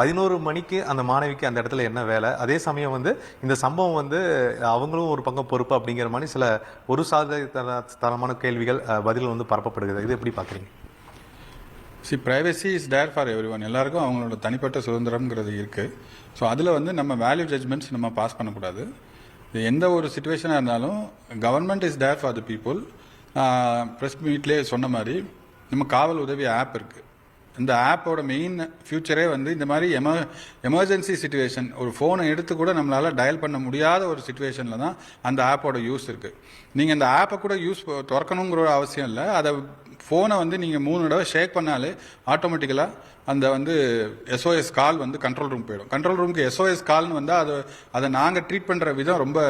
பதினோரு மணிக்கு அந்த மாணவிக்கு அந்த இடத்துல என்ன வேலை? அதே சமயம் வந்து இந்த சம்பவம் வந்து அவங்களும் ஒரு பக்கம் பொறுப்பு அப்படிங்கிற மாதிரி சில ஒரு சாத தரமான கேள்விகள் பதில் வந்து பரப்பப்படுகிறது. இது எப்படி பார்க்குறீங்க? See privacy is there for every one எல்லாருக்கும் அவங்களோட தனிப்பட்ட சுதந்திரம்ங்கிறது இருக்குது ஸோ அதில் வந்து நம்ம வேல்யூ ஜட்ஜ்மெண்ட்ஸ் நம்ம பாஸ் பண்ணக்கூடாது. எந்த ஒரு சுச்சுவேஷனாக இருந்தாலும் government is there for the people press மீட்லேயே சொன்ன மாதிரி நம்ம காவல் உதவி ஆப் இருக்குது இந்த ஆப்போட மெயின் ஃபியூச்சரே வந்து இந்த மாதிரி எம எமர்ஜென்சி சுச்சுவேஷன் ஒரு ஃபோனை எடுத்து கூட நம்மளால் டயல் பண்ண முடியாத ஒரு சுச்சுவேஷனில் தான் அந்த ஆப்போட யூஸ் இருக்குது நீங்கள் இந்த ஆப்பை கூட யூஸ் திறக்கணுங்கிற ஒரு அவசியம் இல்லை. அதை ஃபோனை வந்து நீங்கள் மூணு தடவை ஷேக் பண்ணாலே ஆட்டோமேட்டிக்கலாக அந்த வந்து எஸ்ஓஎஸ் கால் வந்து கண்ட்ரோல் ரூம் போயிடும். கண்ட்ரோல் ரூமுக்கு எஸ்ஓஎஸ் கால்னு வந்து அதை அதை நாங்கள் ட்ரீட் பண்ணுற விதம் ரொம்ப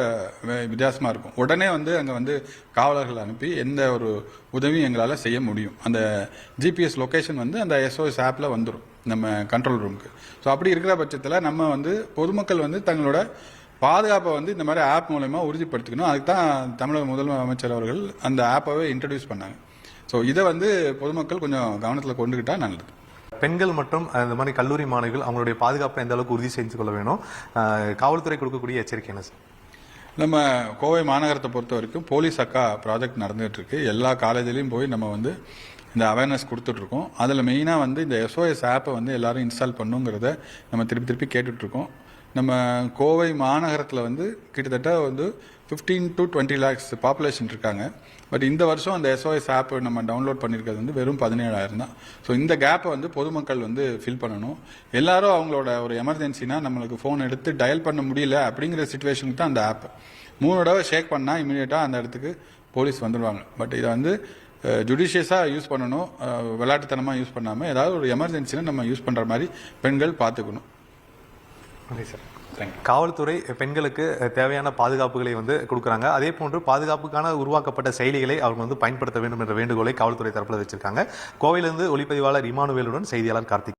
வித்தியாசமாக இருக்கும். உடனே வந்து அங்கே வந்து காவலர்கள் அனுப்பி எந்த ஒரு உதவியும் எங்களால் செய்ய முடியும். அந்த ஜிபிஎஸ் லொக்கேஷன் வந்து அந்த எஸ்ஓஎஸ் ஆப்பில் வந்துடும் நம்ம கண்ட்ரோல் ரூமுக்கு ஸோ அப்படி இருக்கிற பட்சத்தில் நம்ம வந்து பொதுமக்கள் வந்து தங்களோட பாதுகாப்பை வந்து இந்த மாதிரி ஆப் மூலயமா உறுதிப்படுத்திக்கணும். அதுக்கு தான் தமிழக முதலமைச்சர் அவர்கள் அந்த ஆப்பவே இன்ட்ரடியூஸ் பண்ணாங்க. ஸோ இதை வந்து பொதுமக்கள் கொஞ்சம் கவனத்தில் கொண்டுக்கிட்டா நல்லது. பெண்கள் மற்றும் இந்த மாதிரி கல்லூரி மாணவிகள் அவங்களுடைய பாதுகாப்பை எந்த அளவுக்கு உறுதி செஞ்சு கொள்ள வேணும்? காவல்துறை கொடுக்கக்கூடிய எச்சரிக்கை என்ன சார்? நம்ம கோவை மாநகரத்தை பொறுத்த வரைக்கும் போலீஸ் அக்கா ப்ராஜெக்ட் நடந்துகிட்டு இருக்கு எல்லா காலேஜ்லேயும் போய் நம்ம வந்து இந்த அவேர்னஸ் கொடுத்துட்ருக்கோம். அதில் மெயினாக வந்து இந்த எஸ்ஓஎஸ் ஆப்பை வந்து எல்லாரும் இன்ஸ்டால் பண்ணுங்கிறத நம்ம திருப்பி திருப்பி கேட்டுட்ருக்கோம். நம்ம கோவை மாநகரத்தில் வந்து கிட்டத்தட்ட வந்து 15 டு டுவெண்ட்டி லேக்ஸ் பாப்புலேஷன் இருக்காங்க. பட் இந்த வருஷம் அந்த எஸ்ஓஎஸ் ஆப் நம்ம டவுன்லோட் பண்ணியிருக்கிறது வந்து வெறும் பதினேழாயிரம் தான். ஸோ இந்த கேப்பை வந்து பொதுமக்கள் வந்து ஃபில் பண்ணணும். எல்லாரும் அவங்களோட ஒரு எமர்ஜென்சினா நம்மளுக்கு ஃபோன் எடுத்து டயல் பண்ண முடியல அப்படிங்கிற சுச்சுவேஷனுக்கு தான் அந்த ஆப் மூணு தடவை ஷேக் பண்ணால் இமீடியட்டாக அந்த இடத்துக்கு போலீஸ் வந்துடுவாங்க பட் இதை வந்து ஜுடிஷியஸாக யூஸ் பண்ணணும். விளையாட்டுத்தனமாக யூஸ் பண்ணாமல் ஏதாவது ஒரு எமர்ஜென்சினா நம்ம யூஸ் பண்ணுற மாதிரி பெண்கள் பார்த்துக்கணும். ஓகே சார் காவல்துறை பெண்களுக்கு தேவையான பாதுகாப்புகளை வந்து கொடுக்குறாங்க. அதே போன்று பாதுகாப்புக்கான உருவாக்கப்பட்ட செயலிகளை அவங்க வந்து பயன்படுத்த வேண்டும் என்ற வேண்டுகோளை காவல்துறை தரப்பில் வச்சிருக்காங்க. கோவையிலிருந்து ஒளிப்பதிவாளர் இமானுவேலுடன் செய்தியாளர் கார்த்திக்.